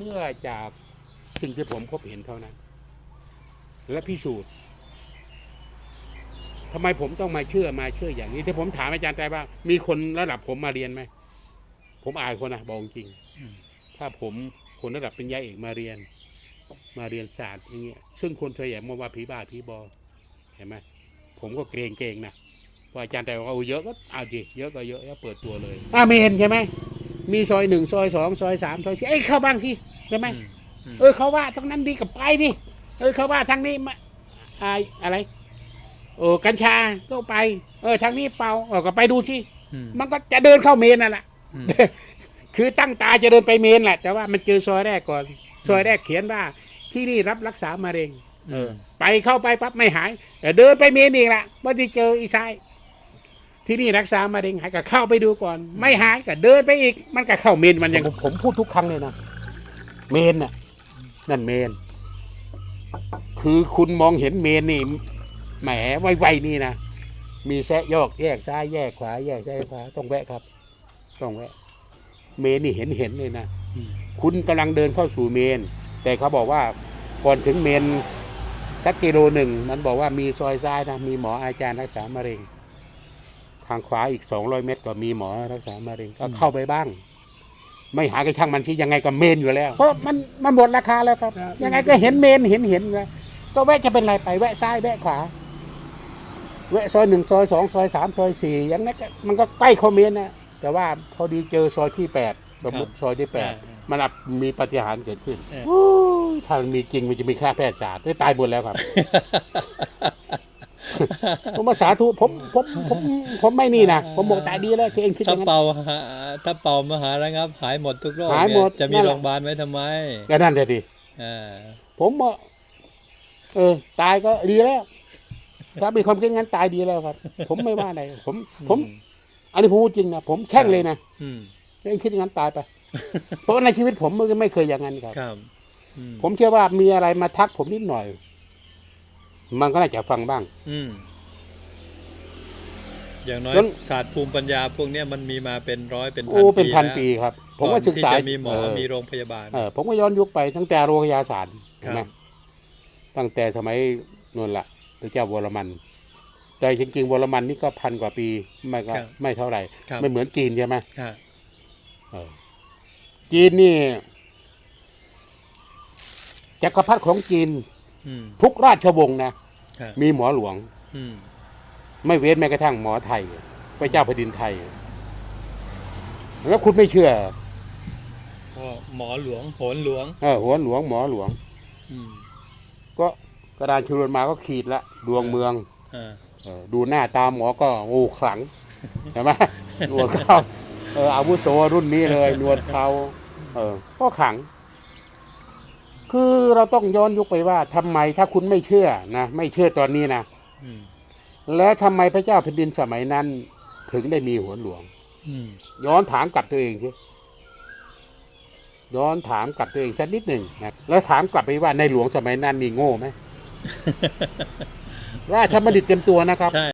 ชื่อจากสิ่งที่ผมพบเห็นเท่านั้น และพิสูจน์ทำไมผมต้องมาเชื่อมาเชื่ออย่างนี้ที่ผมถามอาจารย์ใจว่ามีคนระดับผมมาเรียนไหมผมอายคนนะบอกจริง ถ้าผมคนระดับเป็นยาเอกมาเรียน มาเรียนศาสตร์อย่างเงี้ยซึ่งคนส่วนใหญ่มาว่าผีบ้าผีบอเห็นไหมผมก็เกรงเกรงๆนะเพราะอาจารย์แต่ว่าเอาเยอะก็เอาดิเยอะก็เยอะแล้วเปิดตัวเลยอ่าเมนใช่ไหม มีซอยหนึ่งซอยสองซอยสามซอยสี่เอ้ยเข้าบ้างที่ใช่ไหมอืมเออเขาว่าทั้งนั้นดีกับไปดิเออเขาว่าทางนี้มาอะอะไรโอ้กัญชาก็ไป เออทางนี้เปล่าเออก็ไปดูที่อืมมันก็จะเดินเข้าเมนนั่นแหละอืมคือตั้งตาจะเดินไปเมนแหละ แต่ว่ามันเจอซอยแรกก่อน ซอยแรกเขียนว่า ที่นี่รับรักษามะเร็ง เออ ไปเข้าไปปั๊บไม่หายแต่เดินไปเมนอีกละว่าที่เจออีไซาย ที่นี่รักษามะเร็งหายก็เข้าไปดูก่อน ไม่หายก็เดินไปอีก มันก็เข้าเมนมันยังผมพูดทุกครั้งเลยนะเมนน่ะ นั่นเมน คือคุณมองเห็นเมนนี่แหมไวๆนี่นะมีแซะยอกแยกซ้ายแยกขวา แยกซ้ายขวาต้องแวะครับ ต้องแวะ เมนนี่เห็นเห็นเลยนะคุณกำลังเดินเข้าสู่เมน แต่เขาบอกว่าก่อนถึงเมนสักกิโลหนึ่งมันบอกว่ามีซอยซ้ายนะมีหมออาจารย์รักษามะเร็ง ทางขวาอีกสองร้อยเมตรก็มีหมอรักษามะเร็งก็เข้าไปบ้าง ไม่หากันช่างมันที่ยังไงก็เมนอยู่แล้ว เพราะมันมันหมดราคาแล้วครับ ครับ ยังไงก็เห็นเมนเห็นเห็นแล้วก็แวะจะเป็นไรไปแวะซ้ายแวะขวา แวะซอยหนึ่งซอยสองซอยสามซอยสี่อย่างนั้นก็มันก็ใกล้เข้าเมนนะแต่ว่าพอดีเจอซอยที่แปดสมมติซอยที่แปดอ่ามันอับมีปาฏิหารย์เกิดขึ้นเออโอ้ยถ้ามันมีจริงมันจะมีค่าแพทยศาสตร์ได้ตายหมดแล้วครับ ผมมาสาธุผมผมผมผมไม่นี่นะผมบอกตายดีแล้วที่เองคิดอถ้าย่างนั้น เป่าหาถ้าเป่ามหาระงับ หายหมดทุกโรคหายหมดเนี่ยจะมีนั่นแหละ โรงพยาบาลไว้ทำไมก็นั่นเลยดิอ่าผมบอกเออ ตายก็ดีแล้วถ้ามีความคิดงั้นตายดีแล้วครับ ผมไม่ว่าอะไรผม ผม อันนี้ผมพูดจริงนะผมแข่งเลยนะอืมเองคิดอย่างนั้นตายไป เพราะว่าในชีวิตผมมันไม่เคยอย่างนั้นครับ ครับอืมผมเชื่อว่ามีอะไรมาทักผมนิดหน่อย มันก็น่าจะฟังบ้าง อืมอย่างน้อยจนศาสตร์ภูมิปัญญาพวกเนี้ยมันมีมาเป็นร้อยเป็นพันโอ้เป็นพันแล้วปีครับ ผมว่าอนศึกษาที่จะมีหมอเออมีโรงพยาบาลเออผมก็ย้อนยุคไปตั้งแต่โรงพยาศาสตร์ครัเห็นบไหมตั้งแต่สมัยนนละพระเจ้าวรมัน แต่จริงๆวรมันนี่ก็พันกว่าปีไม่ก็ไม่เท่าไหร่ครับไม่เหมือนจีนใช่ไหมครับเออจีนนี่จักรพรรดิของจีนอืม ทุกราชวงศ์นะครับมีหมอหลวงอืมไม่เว้นแม้กระทั่งหมอไทยพระเจ้าแผ่นดินไทย แล้วคุณไม่เชื่อก็หมอหลวงโหนหลวงเออหัวหลวงหมอหลวงอืมก็กระดานชูรนมาก็ขีดละดวงเมืองอ่าเออดูหน้าตาหมอก็โอ้ขลังเห็นไหมหนวดเขาเอออาวุโสรุ่นนี้เลยหนวดเขาเออก็ขลัง คือเราต้องย้อนยุคไปว่าทำไมถ้าคุณไม่เชื่อนะไม่เชื่อตอนนี้นะอืมแล้วทำไมพระเจ้าแผ่นดินสมัยนั้น ถึงได้มีหัวหลวง อืมย้อนถามกลับตัวเองทีย้อนถามกลับตัวเองสักนิดหนึ่งนะแล้วถามกลับไปว่าในหลวงสมัยนั้นมีโง่ไหม ราชบัณฑิตเต็มตัวนะครับ ใช่